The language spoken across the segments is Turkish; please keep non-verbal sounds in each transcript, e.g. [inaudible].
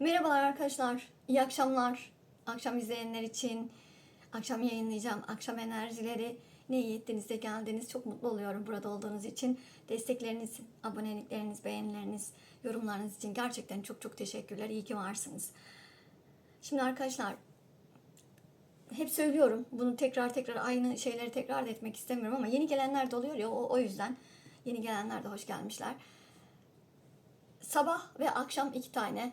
Merhabalar arkadaşlar. İyi akşamlar. Akşam izleyenler için akşam yayınlayacağım. Akşam enerjileri ne iyi ettiniz geldiniz. Çok mutlu oluyorum burada olduğunuz için. Destekleriniz, abonelikleriniz, beğenileriniz, yorumlarınız için gerçekten çok çok teşekkürler. İyi ki varsınız. Şimdi arkadaşlar hep söylüyorum. Bunu tekrar tekrar aynı şeyleri tekrar etmek istemiyorum ama yeni gelenler de oluyor ya o, o yüzden yeni gelenler de hoş gelmişler. Sabah ve akşam iki tane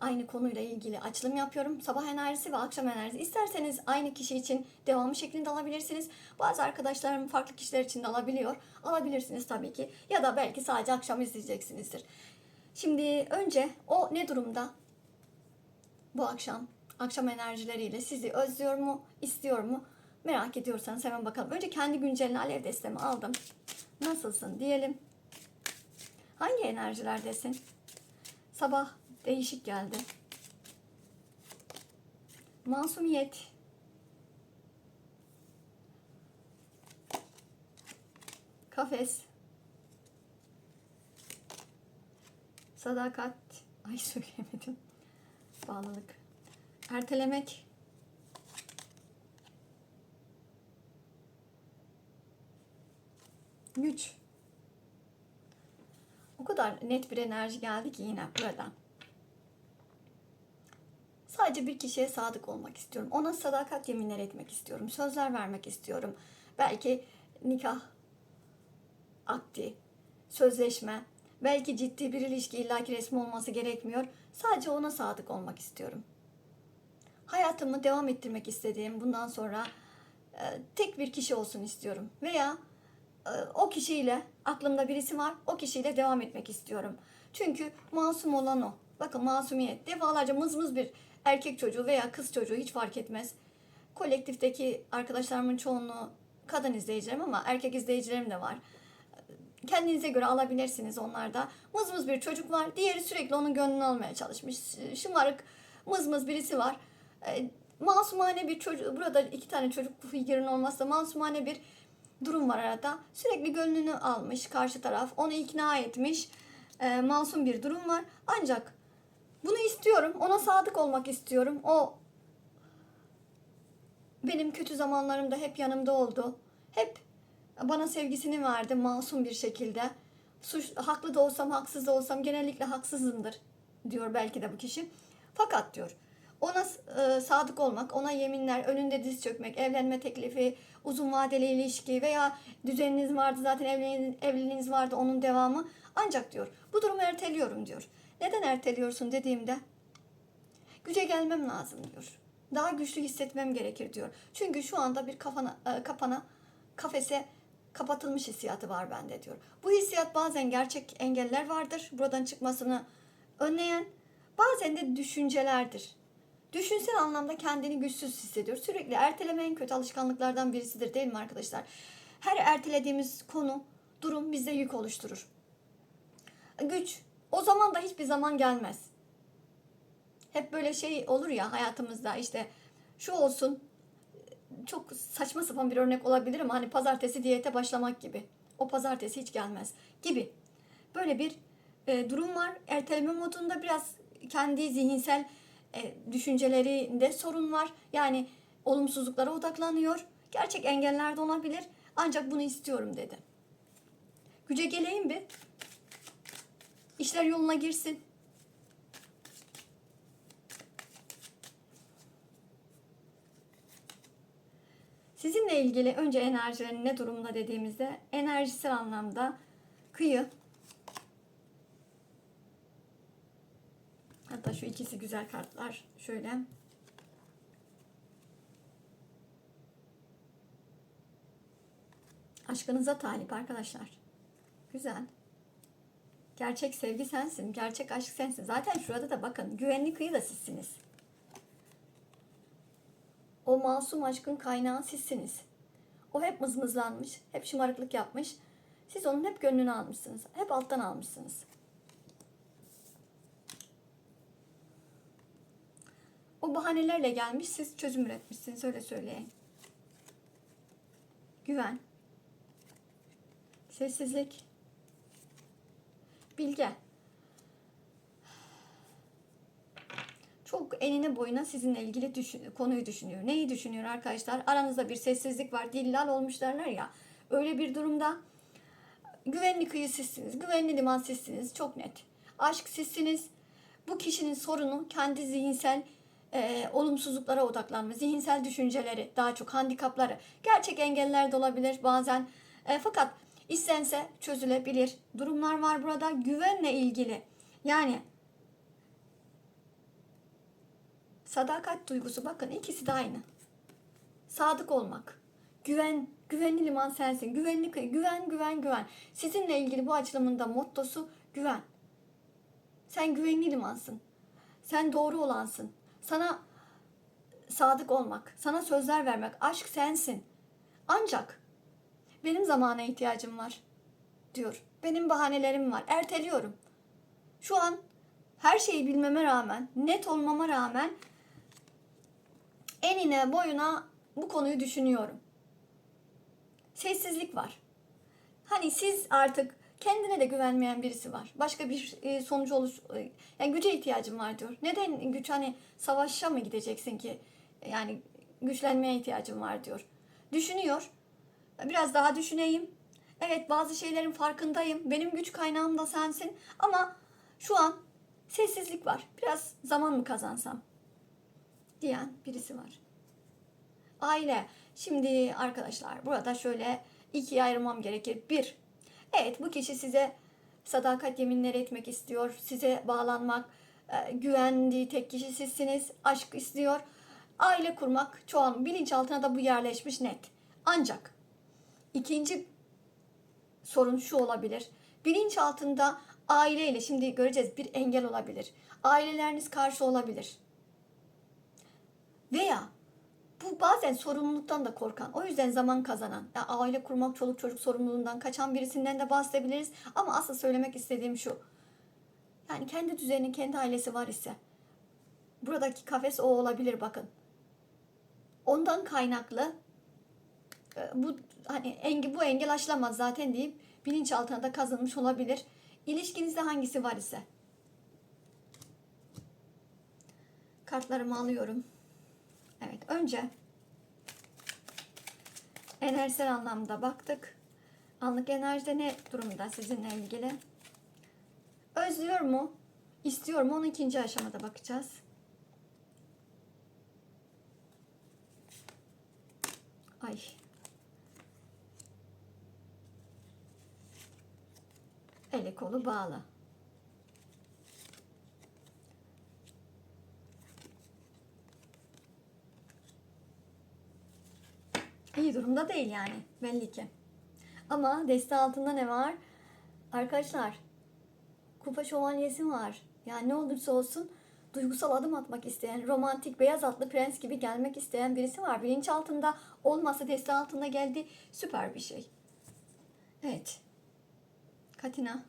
aynı konuyla ilgili açılım yapıyorum. Sabah enerjisi ve akşam enerjisi. İsterseniz aynı kişi için devamı şeklinde alabilirsiniz. Bazı arkadaşlarım farklı kişiler için de alabiliyor. Alabilirsiniz tabii ki. Ya da belki sadece akşam izleyeceksinizdir. Şimdi önce o ne durumda? Bu akşam akşam enerjileriyle sizi özlüyor mu, istiyor mu? Merak ediyorsanız hemen bakalım. Önce kendi güncelini alev destemi aldım. Nasılsın diyelim. Hangi enerjilerdesin? Sabah değişik geldi. Masumiyet. Kafes. Sadakat. Ay [laughs] söyleyemedim. Bağlılık. Ertelemek. Güç. O kadar net bir enerji geldi ki yine buradan. Sadece bir kişiye sadık olmak istiyorum. Ona sadakat yeminler etmek istiyorum. Sözler vermek istiyorum. Belki nikah akdi, sözleşme, belki ciddi bir ilişki illaki resmi olması gerekmiyor. Sadece ona sadık olmak istiyorum. Hayatımı devam ettirmek istediğim bundan sonra e, tek bir kişi olsun istiyorum. Veya e, o kişiyle aklımda birisi var. O kişiyle devam etmek istiyorum. Çünkü masum olan o. Bakın masumiyet. Defalarca mızmız bir erkek çocuğu veya kız çocuğu hiç fark etmez. Kolektifteki arkadaşlarımın çoğunluğu kadın izleyicilerim ama erkek izleyicilerim de var. Kendinize göre alabilirsiniz onlarda. Mızmız bir çocuk var. Diğeri sürekli onun gönlünü almaya çalışmış. Şımarık mızmız birisi var. E, masumane bir çocuk. Burada iki tane çocuk figürün olmazsa masumane bir durum var arada. Sürekli gönlünü almış karşı taraf. Onu ikna etmiş. E, masum bir durum var. Ancak bunu istiyorum. Ona sadık olmak istiyorum. O benim kötü zamanlarımda hep yanımda oldu. Hep bana sevgisini verdi masum bir şekilde. Suç, haklı da olsam haksız da olsam genellikle haksızımdır diyor belki de bu kişi. Fakat diyor ona e, sadık olmak, ona yeminler, önünde diz çökmek, evlenme teklifi, uzun vadeli ilişki veya düzeniniz vardı zaten evliliğiniz, vardı onun devamı. Ancak diyor bu durumu erteliyorum diyor. Neden erteliyorsun dediğimde güce gelmem lazım diyor. Daha güçlü hissetmem gerekir diyor. Çünkü şu anda bir kafana, e, kapana, kafese kapatılmış hissiyatı var bende diyor. Bu hissiyat bazen gerçek engeller vardır. Buradan çıkmasını önleyen bazen de düşüncelerdir. Düşünsel anlamda kendini güçsüz hissediyor. Sürekli erteleme en kötü alışkanlıklardan birisidir değil mi arkadaşlar? Her ertelediğimiz konu, durum bizde yük oluşturur. Güç o zaman da hiçbir zaman gelmez. Hep böyle şey olur ya hayatımızda işte şu olsun çok saçma sapan bir örnek olabilir ama hani pazartesi diyete başlamak gibi. O pazartesi hiç gelmez gibi. Böyle bir e, durum var. Erteleme modunda biraz kendi zihinsel e, düşüncelerinde sorun var. Yani olumsuzluklara odaklanıyor. Gerçek engeller de olabilir. Ancak bunu istiyorum dedi. Güce geleyim bir. İşler yoluna girsin. Sizinle ilgili önce enerjilerin ne durumda dediğimizde enerjisel anlamda kıyı. Hatta şu ikisi güzel kartlar. Şöyle. Aşkınıza talip arkadaşlar. Güzel. Gerçek sevgi sensin. Gerçek aşk sensin. Zaten şurada da bakın güvenli kıyı da sizsiniz. O masum aşkın kaynağı sizsiniz. O hep mızmızlanmış, hep şımarıklık yapmış. Siz onun hep gönlünü almışsınız. Hep alttan almışsınız. O bahanelerle gelmiş, siz çözüm üretmişsiniz. Öyle söyleyeyim. Güven. Sessizlik. Bilge. çok enine boyuna sizinle ilgili düşün, konuyu düşünüyor. Neyi düşünüyor arkadaşlar? Aranızda bir sessizlik var. Dillal olmuş derler ya. Öyle bir durumda güvenli kıyı sizsiniz. Güvenli liman sizsiniz. Çok net. Aşk sizsiniz. Bu kişinin sorunu kendi zihinsel e, olumsuzluklara odaklanma, zihinsel düşünceleri, daha çok handikapları, gerçek engeller de olabilir bazen. E, fakat istense çözülebilir durumlar var burada güvenle ilgili. Yani sadakat duygusu bakın ikisi de aynı. Sadık olmak, güven, güvenli liman sensin, güvenli güven, güven, güven. Sizinle ilgili bu açılımın da mottosu güven. Sen güvenli limansın. Sen doğru olansın. Sana sadık olmak, sana sözler vermek, aşk sensin. Ancak benim zamana ihtiyacım var diyor. Benim bahanelerim var. Erteliyorum. Şu an her şeyi bilmeme rağmen, net olmama rağmen enine boyuna bu konuyu düşünüyorum. Sessizlik var. Hani siz artık kendine de güvenmeyen birisi var. Başka bir e, sonucu oluş e, yani güce ihtiyacım var diyor. Neden güç hani savaşa mı gideceksin ki? Yani güçlenmeye ihtiyacım var diyor. Düşünüyor. Biraz daha düşüneyim. Evet bazı şeylerin farkındayım. Benim güç kaynağım da sensin. Ama şu an sessizlik var. Biraz zaman mı kazansam? Diyen birisi var. Aile. Şimdi arkadaşlar burada şöyle ikiye ayırmam gerekir. Bir, evet bu kişi size sadakat yeminleri etmek istiyor. Size bağlanmak, e, güvendiği tek kişi sizsiniz. Aşk istiyor. Aile kurmak çoğun bilinçaltına da bu yerleşmiş net. Ancak ikinci sorun şu olabilir. Bilinçaltında aileyle şimdi göreceğiz bir engel olabilir. Aileleriniz karşı olabilir. Veya bu bazen sorumluluktan da korkan, o yüzden zaman kazanan, ya aile kurmak, çoluk çocuk sorumluluğundan kaçan birisinden de bahsedebiliriz. Ama asıl söylemek istediğim şu. Yani kendi düzeninin kendi ailesi var ise buradaki kafes o olabilir bakın. Ondan kaynaklı e, bu hani engel bu engel aşılamaz zaten deyip bilinçaltına da kazınmış olabilir. İlişkinizde hangisi var ise. Kartlarımı alıyorum. Evet önce enerjisel anlamda baktık. Anlık enerjide ne durumda sizinle ilgili? Özlüyor mu? İstiyor mu? Onu ikinci aşamada bakacağız. Ay. Eli kolu bağlı. İyi durumda değil yani belli ki. Ama deste altında ne var? Arkadaşlar kupa şövalyesi var. Yani ne olursa olsun duygusal adım atmak isteyen, romantik beyaz atlı prens gibi gelmek isteyen birisi var. Bilinç altında olmasa deste altında geldi. Süper bir şey. Evet. Katina.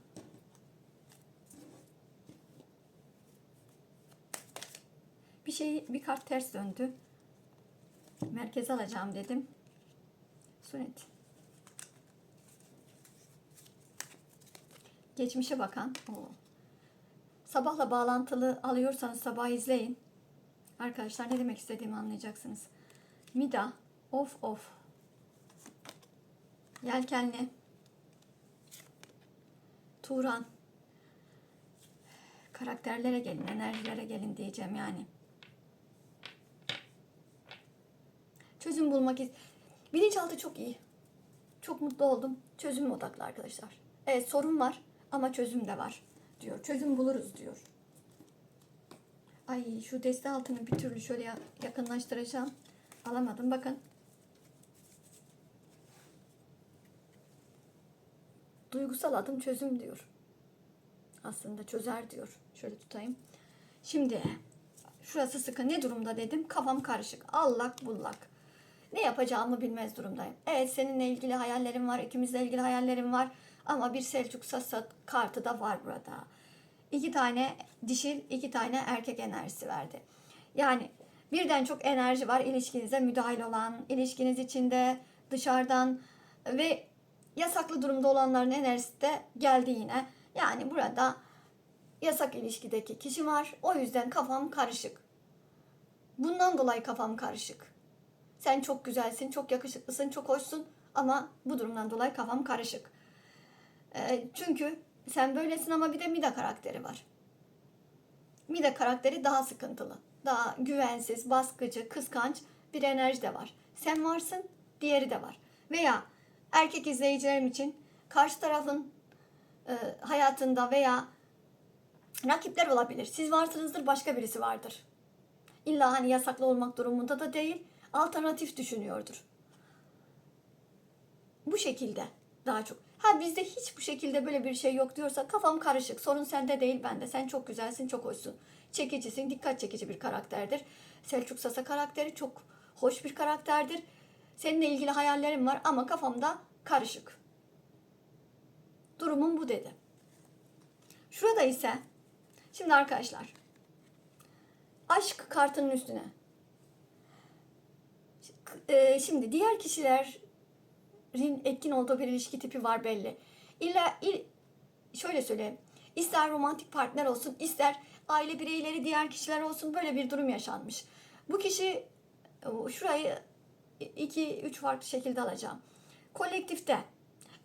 Bir şey, bir kart ters döndü. Merkeze alacağım dedim. Sunet. Geçmişe bakan. Oo. Sabahla bağlantılı alıyorsanız sabah izleyin. Arkadaşlar ne demek istediğimi anlayacaksınız. Mida. Of of. Yelkenli. Turan. Karakterlere gelin, enerjilere gelin diyeceğim yani. Çözüm bulmak ist Bilinçaltı çok iyi. Çok mutlu oldum. Çözüm odaklı arkadaşlar. Evet sorun var ama çözüm de var diyor. Çözüm buluruz diyor. Ay şu deste altını bir türlü şöyle ya- yakınlaştıracağım. Alamadım bakın. Duygusal adım çözüm diyor. Aslında çözer diyor. Şöyle tutayım. Şimdi şurası sıkı ne durumda dedim. Kafam karışık. Allak bullak. Ne yapacağımı bilmez durumdayım. Evet seninle ilgili hayallerim var. ikimizle ilgili hayallerim var. Ama bir Selçuk Sassat kartı da var burada. İki tane dişil, iki tane erkek enerjisi verdi. Yani birden çok enerji var ilişkinize müdahil olan, ilişkiniz içinde dışarıdan ve yasaklı durumda olanların enerjisi de geldi yine. Yani burada yasak ilişkideki kişi var. O yüzden kafam karışık. Bundan dolayı kafam karışık. Sen çok güzelsin, çok yakışıklısın, çok hoşsun ama bu durumdan dolayı kafam karışık. Ee, çünkü sen böylesin ama bir de Mida karakteri var. Mida karakteri daha sıkıntılı. Daha güvensiz, baskıcı, kıskanç bir enerji de var. Sen varsın, diğeri de var. Veya erkek izleyicilerim için karşı tarafın e, hayatında veya rakipler olabilir. Siz varsınızdır, başka birisi vardır. İlla hani yasaklı olmak durumunda da değil, alternatif düşünüyordur. Bu şekilde daha çok. Ha bizde hiç bu şekilde böyle bir şey yok diyorsa kafam karışık. Sorun sende değil bende. Sen çok güzelsin, çok hoşsun. Çekicisin, dikkat çekici bir karakterdir. Selçuk Sasa karakteri çok hoş bir karakterdir. Seninle ilgili hayallerim var ama kafamda karışık. Durumum bu dedi. Şurada ise şimdi arkadaşlar aşk kartının üstüne. Ee, Şimdi diğer kişilerin etkin olduğu bir ilişki tipi var belli. İlla il, şöyle söyleyeyim. İster romantik partner olsun, ister aile bireyleri diğer kişiler olsun böyle bir durum yaşanmış. Bu kişi şurayı iki üç farklı şekilde alacağım. Kolektifte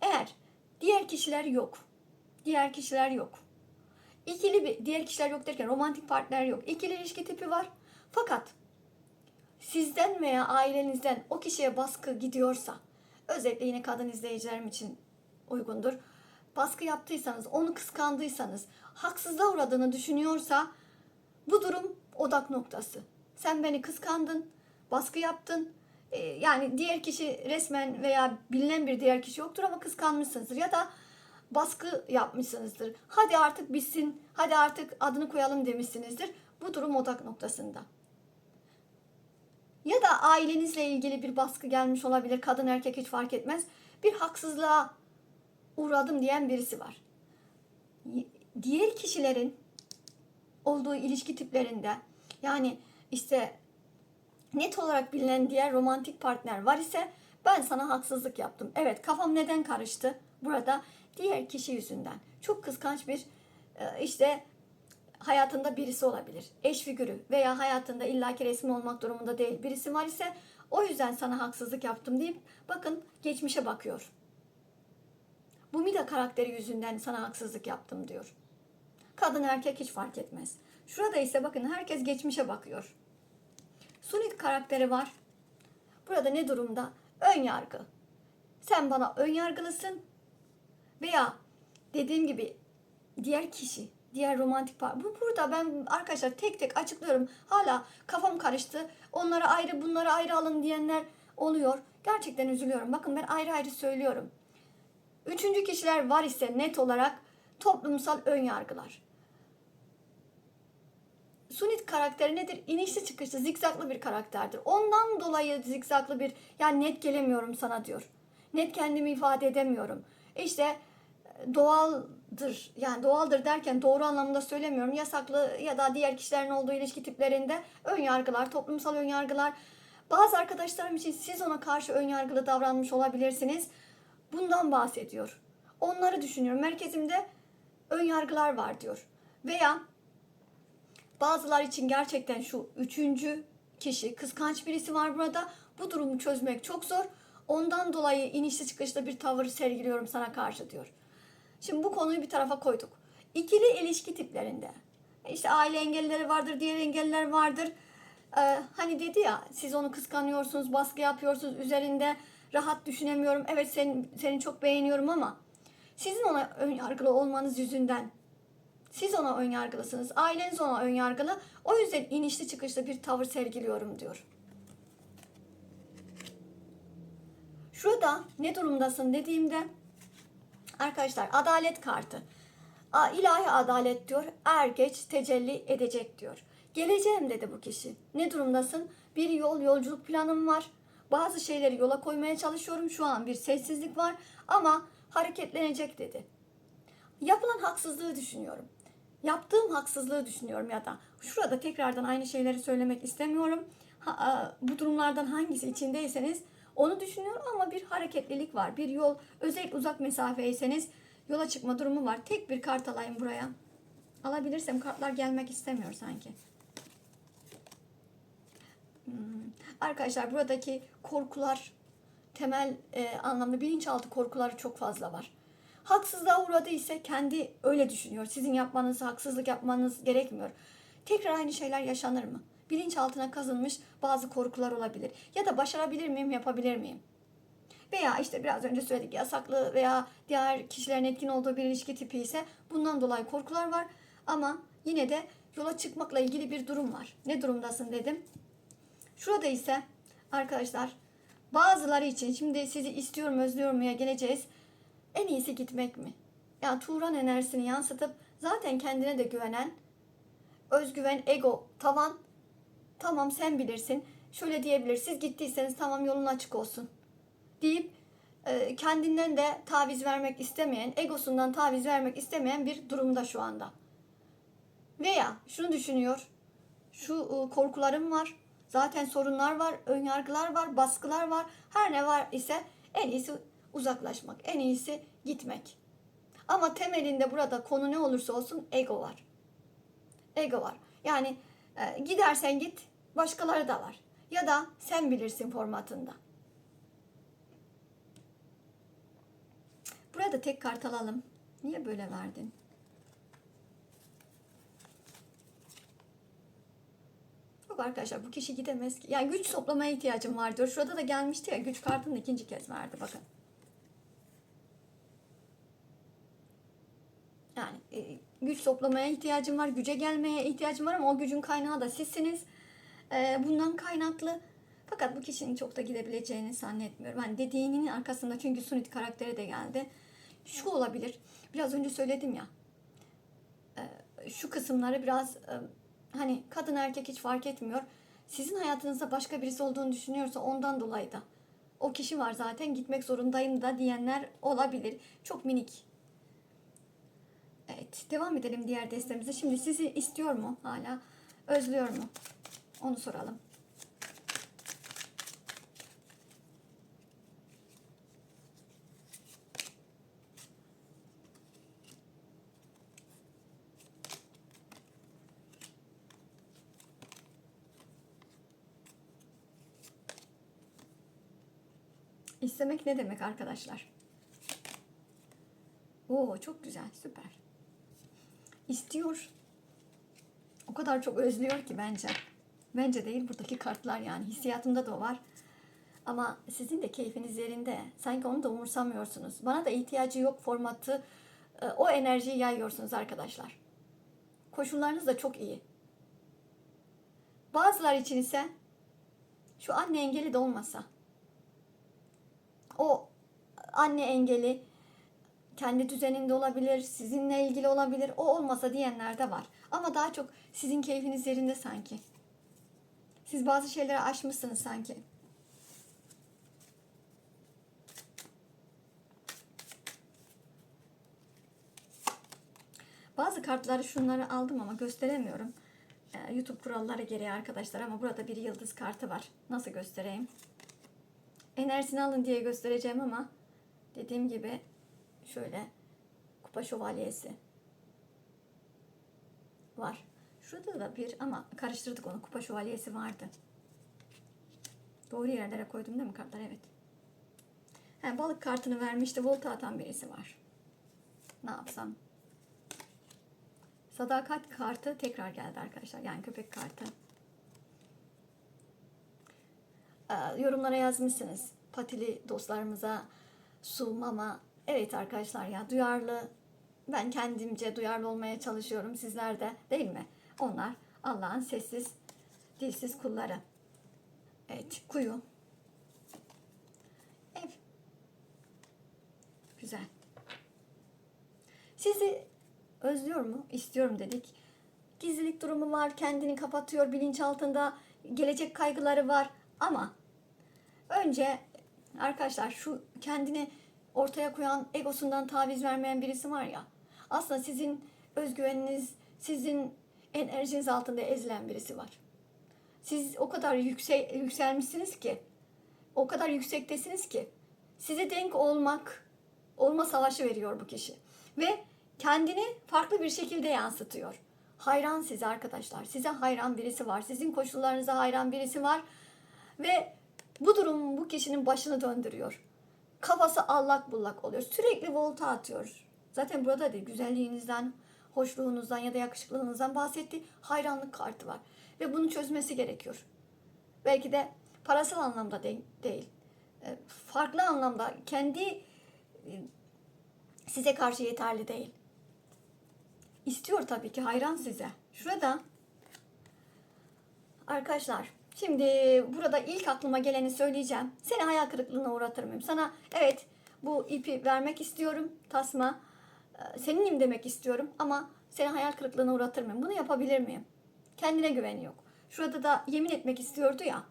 eğer diğer kişiler yok. Diğer kişiler yok. İkili bir diğer kişiler yok derken romantik partner yok. İkili ilişki tipi var. Fakat sizden veya ailenizden o kişiye baskı gidiyorsa özellikle yine kadın izleyicilerim için uygundur. Baskı yaptıysanız, onu kıskandıysanız, haksızlığa uğradığını düşünüyorsa bu durum odak noktası. Sen beni kıskandın, baskı yaptın. Ee, yani diğer kişi resmen veya bilinen bir diğer kişi yoktur ama kıskanmışsınızdır ya da baskı yapmışsınızdır. Hadi artık bitsin, hadi artık adını koyalım demişsinizdir. Bu durum odak noktasında. Ya da ailenizle ilgili bir baskı gelmiş olabilir. Kadın erkek hiç fark etmez. Bir haksızlığa uğradım diyen birisi var. Diğer kişilerin olduğu ilişki tiplerinde yani işte net olarak bilinen diğer romantik partner var ise ben sana haksızlık yaptım. Evet kafam neden karıştı? Burada diğer kişi yüzünden. Çok kıskanç bir e, işte hayatında birisi olabilir. Eş figürü veya hayatında illaki resmi olmak durumunda değil birisi var ise o yüzden sana haksızlık yaptım deyip bakın geçmişe bakıyor. Bu Mida karakteri yüzünden sana haksızlık yaptım diyor. Kadın erkek hiç fark etmez. Şurada ise bakın herkes geçmişe bakıyor. Sunit karakteri var. Burada ne durumda? Ön yargı. Sen bana ön yargılısın veya dediğim gibi diğer kişi, diğer romantik par bu burada ben arkadaşlar tek tek açıklıyorum. Hala kafam karıştı. Onlara ayrı, bunlara ayrı alın diyenler oluyor. Gerçekten üzülüyorum. Bakın ben ayrı ayrı söylüyorum. Üçüncü kişiler var ise net olarak toplumsal ön yargılar. Sunit karakteri nedir? İnişli çıkışlı, zikzaklı bir karakterdir. Ondan dolayı zikzaklı bir, yani net gelemiyorum sana diyor. Net kendimi ifade edemiyorum. İşte doğaldır. Yani doğaldır derken doğru anlamda söylemiyorum. Yasaklı ya da diğer kişilerin olduğu ilişki tiplerinde ön yargılar, toplumsal ön yargılar. Bazı arkadaşlarım için siz ona karşı ön yargılı davranmış olabilirsiniz. Bundan bahsediyor. Onları düşünüyorum. Merkezimde ön yargılar var diyor. Veya bazılar için gerçekten şu üçüncü kişi kıskanç birisi var burada. Bu durumu çözmek çok zor. Ondan dolayı inişli çıkışlı bir tavır sergiliyorum sana karşı diyor. Şimdi bu konuyu bir tarafa koyduk. İkili ilişki tiplerinde işte aile engelleri vardır, diğer engeller vardır. Ee, hani dedi ya siz onu kıskanıyorsunuz, baskı yapıyorsunuz üzerinde rahat düşünemiyorum. Evet seni, seni çok beğeniyorum ama sizin ona ön yargılı olmanız yüzünden siz ona ön yargılısınız. Aileniz ona ön yargılı. O yüzden inişli çıkışlı bir tavır sergiliyorum diyor. Şurada ne durumdasın dediğimde arkadaşlar adalet kartı. İlahi adalet diyor. Er geç tecelli edecek diyor. Geleceğim dedi bu kişi. Ne durumdasın? Bir yol yolculuk planım var. Bazı şeyleri yola koymaya çalışıyorum. Şu an bir sessizlik var ama hareketlenecek dedi. Yapılan haksızlığı düşünüyorum. Yaptığım haksızlığı düşünüyorum ya da şurada tekrardan aynı şeyleri söylemek istemiyorum. Ha, bu durumlardan hangisi içindeyseniz onu düşünüyorum ama bir hareketlilik var. Bir yol özellikle uzak mesafeyseniz yola çıkma durumu var. Tek bir kart alayım buraya. Alabilirsem kartlar gelmek istemiyor sanki. Arkadaşlar buradaki korkular temel e, anlamda bilinçaltı korkuları çok fazla var. Haksızlığa uğradı ise kendi öyle düşünüyor. Sizin yapmanız, haksızlık yapmanız gerekmiyor. Tekrar aynı şeyler yaşanır mı? Bilinçaltına kazınmış bazı korkular olabilir. Ya da başarabilir miyim, yapabilir miyim? Veya işte biraz önce söyledik yasaklı veya diğer kişilerin etkin olduğu bir ilişki tipi ise bundan dolayı korkular var. Ama yine de yola çıkmakla ilgili bir durum var. Ne durumdasın dedim. Şurada ise arkadaşlar bazıları için şimdi sizi istiyorum özlüyorum'a geleceğiz. En iyisi gitmek mi? Yani Turan enerjisini yansıtıp zaten kendine de güvenen özgüven, ego, tavan tamam sen bilirsin. Şöyle diyebilir. Siz gittiyseniz tamam yolun açık olsun. Deyip e, kendinden de taviz vermek istemeyen, egosundan taviz vermek istemeyen bir durumda şu anda. Veya şunu düşünüyor. Şu e, korkularım var. Zaten sorunlar var, önyargılar var, baskılar var. Her ne var ise en iyisi uzaklaşmak, en iyisi gitmek. Ama temelinde burada konu ne olursa olsun ego var. Ego var. Yani e, gidersen git, başkaları da var. Ya da sen bilirsin formatında. Burada tek kart alalım. Niye böyle verdin? Yok arkadaşlar bu kişi gidemez ki. Yani güç toplamaya ihtiyacım var diyor. Şurada da gelmişti ya güç kartını ikinci kez verdi bakın. Yani e, güç toplamaya ihtiyacım var, güce gelmeye ihtiyacım var ama o gücün kaynağı da sizsiniz. E, bundan kaynaklı. Fakat bu kişinin çok da gidebileceğini zannetmiyorum. Yani dediğinin arkasında çünkü Sunit karakteri de geldi. Şu olabilir. Biraz önce söyledim ya. E, şu kısımları biraz e, hani kadın erkek hiç fark etmiyor. Sizin hayatınızda başka birisi olduğunu düşünüyorsa ondan dolayı da o kişi var zaten gitmek zorundayım da diyenler olabilir. Çok minik. Evet, devam edelim diğer destemize. Şimdi sizi istiyor mu hala? Özlüyor mu? Onu soralım. İstemek ne demek arkadaşlar? Oo çok güzel, süper. İstiyor. O kadar çok özlüyor ki bence. Bence değil buradaki kartlar yani. Hissiyatımda da var. Ama sizin de keyfiniz yerinde. Sanki onu da umursamıyorsunuz. Bana da ihtiyacı yok formatı. e, O enerjiyi yayıyorsunuz arkadaşlar. Koşullarınız da çok iyi. Bazılar için ise şu anne engeli de olmasa o anne engeli kendi düzeninde olabilir, sizinle ilgili olabilir, o olmasa diyenler de var. Ama daha çok sizin keyfiniz yerinde sanki. Siz bazı şeyleri aşmışsınız sanki. Bazı kartları şunları aldım ama gösteremiyorum. Ee, YouTube kuralları gereği arkadaşlar ama burada bir yıldız kartı var. Nasıl göstereyim? enerjisini alın diye göstereceğim ama dediğim gibi şöyle kupa şövalyesi var. Şurada da bir ama karıştırdık onu. Kupa şövalyesi vardı. Doğru yerlere koydum değil mi kartlar? Evet. He, balık kartını vermişti. Volta atan birisi var. Ne yapsam? Sadakat kartı tekrar geldi arkadaşlar. Yani köpek kartı. Ee, yorumlara yazmışsınız. Patili dostlarımıza su, mama. Evet arkadaşlar ya duyarlı. Ben kendimce duyarlı olmaya çalışıyorum. Sizler de değil mi? Onlar Allah'ın sessiz, dilsiz kulları. Evet, kuyu. Ev. Güzel. Sizi özlüyor mu? İstiyorum dedik. Gizlilik durumu var, kendini kapatıyor bilinçaltında. Gelecek kaygıları var ama önce arkadaşlar şu kendini ortaya koyan egosundan taviz vermeyen birisi var ya. Aslında sizin özgüveniniz, sizin enerjiniz altında ezilen birisi var. Siz o kadar yüksek yükselmişsiniz ki, o kadar yüksektesiniz ki size denk olmak, olma savaşı veriyor bu kişi. Ve kendini farklı bir şekilde yansıtıyor. Hayran size arkadaşlar. Size hayran birisi var. Sizin koşullarınıza hayran birisi var. Ve bu durum bu kişinin başını döndürüyor. Kafası allak bullak oluyor. Sürekli volta atıyor. Zaten burada değil. Güzelliğinizden, hoşluğunuzdan ya da yakışıklılığınızdan bahsetti. Hayranlık kartı var. Ve bunu çözmesi gerekiyor. Belki de parasal anlamda de- değil. E, Farklı anlamda kendi e, size karşı yeterli değil. İstiyor tabii ki hayran size. Şurada arkadaşlar şimdi burada ilk aklıma geleni söyleyeceğim. Seni hayal kırıklığına uğratır mıyım? Sana evet bu ipi vermek istiyorum tasma. e, Seninim demek istiyorum ama seni hayal kırıklığına uğratır mıyım? Bunu yapabilir miyim? Kendine güveni yok. Şurada da yemin etmek istiyordu ya.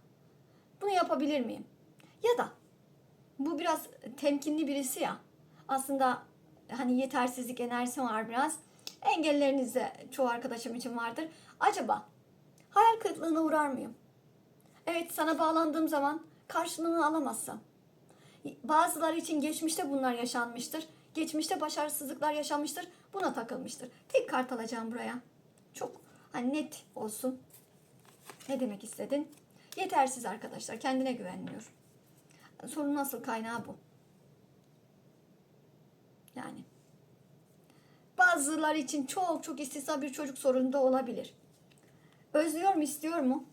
Bunu yapabilir miyim? Ya da bu biraz temkinli birisi ya. Aslında hani yetersizlik enerjisi var biraz. Engelleriniz de çoğu arkadaşım için vardır. Acaba hayal kırıklığına uğrar mıyım? Evet sana bağlandığım zaman karşılığını alamazsam. Bazıları için geçmişte bunlar yaşanmıştır. Geçmişte başarısızlıklar yaşanmıştır. Buna takılmıştır. Tek kart alacağım buraya. Çok hani net olsun. Ne demek istedin? Yetersiz arkadaşlar. Kendine güvenmiyor. Sorun nasıl kaynağı bu. Yani. Bazıları için çok çok istisna bir çocuk sorunu da olabilir. Özlüyor mu, istiyor mu?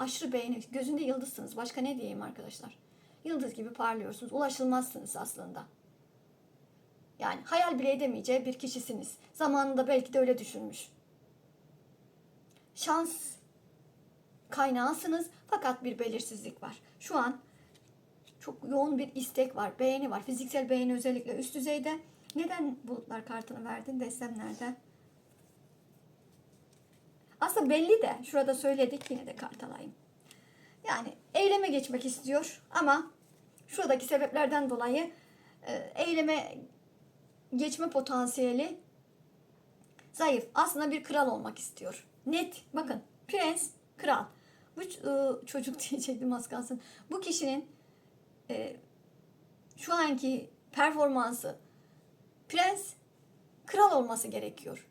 Aşırı beğeni. Gözünde yıldızsınız. Başka ne diyeyim arkadaşlar? Yıldız gibi parlıyorsunuz. Ulaşılmazsınız aslında. Yani hayal bile edemeyeceği bir kişisiniz. Zamanında belki de öyle düşünmüş. Şans kaynağısınız fakat bir belirsizlik var. Şu an çok yoğun bir istek var, beğeni var. Fiziksel beğeni özellikle üst düzeyde. Neden bulutlar kartını verdin? Destem nerede? Aslında belli de şurada söyledik yine de kart alayım. Yani eyleme geçmek istiyor ama şuradaki sebeplerden dolayı e, eyleme geçme potansiyeli zayıf. Aslında bir kral olmak istiyor. Net. Bakın prens, kral. Bu e, çocuk [laughs] diyecektim az kalsın. Bu kişinin e, şu anki performansı prens, kral olması gerekiyor.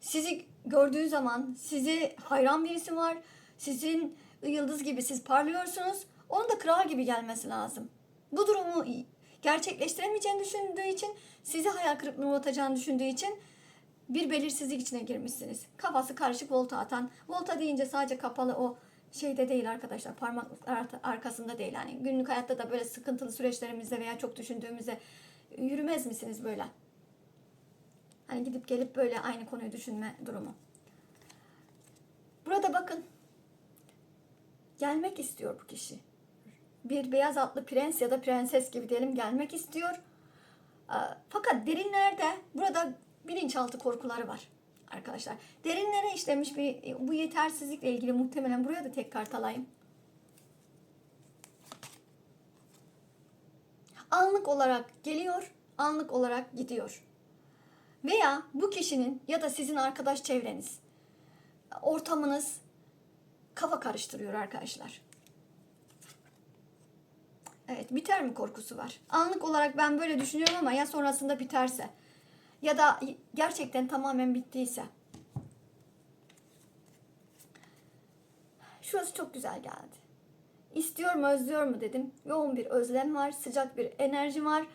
Sizi gördüğü zaman sizi hayran birisi var. Sizin yıldız gibi siz parlıyorsunuz. Onun da kral gibi gelmesi lazım. Bu durumu gerçekleştiremeyeceğini düşündüğü için, sizi hayal kırıklığına uğratacağını düşündüğü için bir belirsizlik içine girmişsiniz. Kafası karışık volta atan. Volta deyince sadece kapalı o şeyde değil arkadaşlar. Parmaklıklar ar- arkasında değil. Yani günlük hayatta da böyle sıkıntılı süreçlerimizde veya çok düşündüğümüzde yürümez misiniz böyle? Hani gidip gelip böyle aynı konuyu düşünme durumu. Burada bakın. Gelmek istiyor bu kişi. Bir beyaz atlı prens ya da prenses gibi diyelim gelmek istiyor. Fakat derinlerde burada bilinçaltı korkuları var arkadaşlar. Derinlere işlemiş bir bu yetersizlikle ilgili muhtemelen buraya da tek kart alayım. Anlık olarak geliyor, anlık olarak gidiyor. Veya bu kişinin ya da sizin arkadaş çevreniz, ortamınız kafa karıştırıyor arkadaşlar. Evet biter mi korkusu var. Anlık olarak ben böyle düşünüyorum ama ya sonrasında biterse ya da gerçekten tamamen bittiyse. Şurası çok güzel geldi. İstiyor mu özlüyor mu dedim. Yoğun bir özlem var, sıcak bir enerji var.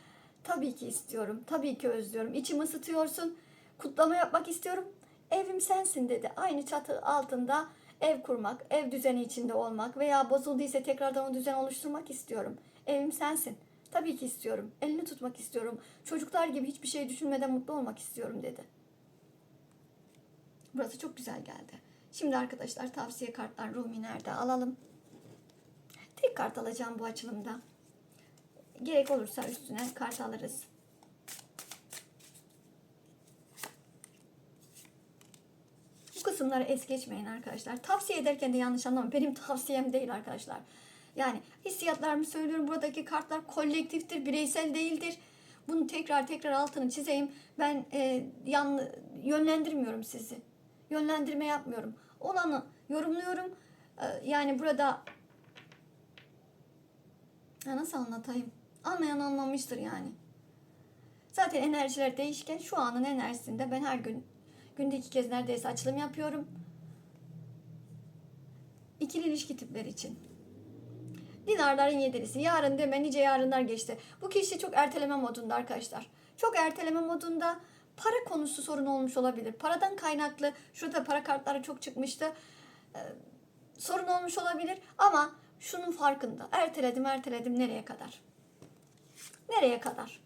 Tabii ki istiyorum, tabii ki özlüyorum. İçimi ısıtıyorsun, kutlama yapmak istiyorum. Evim sensin dedi. Aynı çatı altında ev kurmak, ev düzeni içinde olmak veya bozulduysa tekrardan o düzen oluşturmak istiyorum. Evim sensin. Tabii ki istiyorum. Elini tutmak istiyorum. Çocuklar gibi hiçbir şey düşünmeden mutlu olmak istiyorum dedi. Burası çok güzel geldi. Şimdi arkadaşlar tavsiye kartlar Rumi nerede alalım. Tek kart alacağım bu açılımda. Gerek olursa üstüne kart alırız. Bu kısımları es geçmeyin arkadaşlar. Tavsiye ederken de yanlış anlamayın. Benim tavsiyem değil arkadaşlar. Yani hissiyatlarımı söylüyorum. Buradaki kartlar kolektiftir, bireysel değildir. Bunu tekrar tekrar altını çizeyim. Ben e, yan, yönlendirmiyorum sizi. Yönlendirme yapmıyorum. Olanı yorumluyorum. E, yani burada ya nasıl anlatayım? Anlayan anlamıştır yani. Zaten enerjiler değişken. Şu anın enerjisinde ben her gün Günde iki kez neredeyse açılım yapıyorum. İkili ilişki tipleri için. Dinarların yedilisi. Yarın deme nice yarınlar geçti. Bu kişi çok erteleme modunda arkadaşlar. Çok erteleme modunda para konusu sorun olmuş olabilir. Paradan kaynaklı şurada para kartları çok çıkmıştı. Ee, sorun olmuş olabilir ama şunun farkında. Erteledim erteledim nereye kadar? Nereye kadar?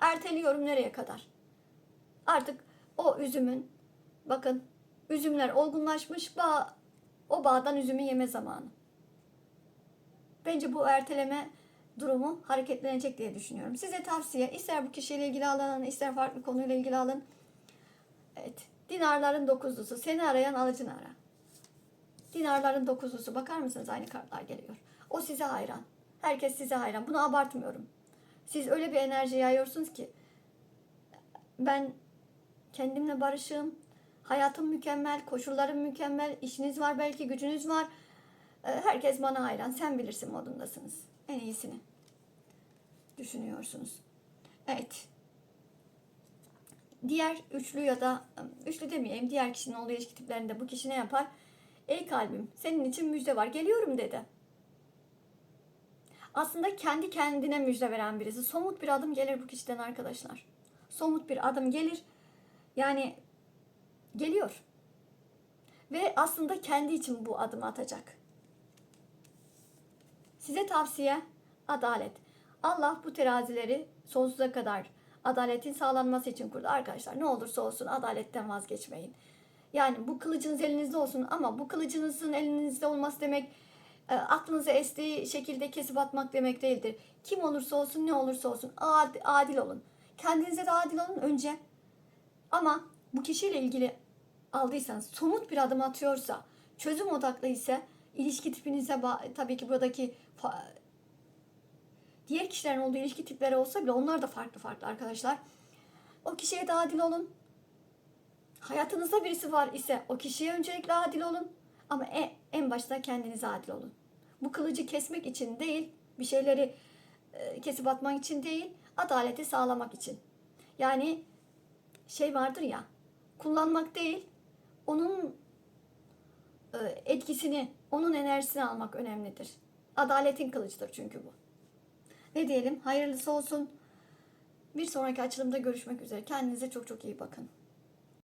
Erteliyorum nereye kadar? Artık o üzümün bakın üzümler olgunlaşmış bağ, o bağdan üzümü yeme zamanı. Bence bu erteleme durumu hareketlenecek diye düşünüyorum. Size tavsiye ister bu kişiyle ilgili alın ister farklı konuyla ilgili alın. Evet. Dinarların dokuzlusu. Seni arayan alıcını ara. Dinarların dokuzlusu. Bakar mısınız aynı kartlar geliyor. O size hayran. Herkes size hayran. Bunu abartmıyorum. Siz öyle bir enerji yayıyorsunuz ki ben kendimle barışığım. Hayatım mükemmel, koşullarım mükemmel, işiniz var belki, gücünüz var. Ee, Herkes bana hayran. Sen bilirsin modundasınız. En iyisini düşünüyorsunuz. Evet. Diğer üçlü ya da üçlü demeyeyim. Diğer kişinin olduğu ilişki tiplerinde bu kişi ne yapar? Ey kalbim senin için müjde var. Geliyorum dedi. Aslında kendi kendine müjde veren birisi. Somut bir adım gelir bu kişiden arkadaşlar. Somut bir adım gelir. Yani geliyor. Ve aslında kendi için bu adımı atacak. Size tavsiye adalet. Allah bu terazileri sonsuza kadar adaletin sağlanması için kurdu. Arkadaşlar ne olursa olsun adaletten vazgeçmeyin. Yani bu kılıcınız elinizde olsun ama bu kılıcınızın elinizde olması demek aklınıza estiği şekilde kesip atmak demek değildir. Kim olursa olsun ne olursa olsun ad- adil olun. Kendinize de adil olun önce. Ama bu kişiyle ilgili aldıysanız somut bir adım atıyorsa çözüm odaklı ise ilişki tipinize tabii ki buradaki diğer kişilerin olduğu ilişki tipleri olsa bile onlar da farklı farklı arkadaşlar. O kişiye de adil olun. Hayatınızda birisi var ise o kişiye öncelikle adil olun. Ama en, en başta kendinize adil olun. Bu kılıcı kesmek için değil, bir şeyleri e, kesip atmak için değil, adaleti sağlamak için. Yani şey vardır ya, kullanmak değil, onun e, etkisini, onun enerjisini almak önemlidir. Adaletin kılıcıdır çünkü bu. Ne diyelim? Hayırlısı olsun. Bir sonraki açılımda görüşmek üzere. Kendinize çok çok iyi bakın.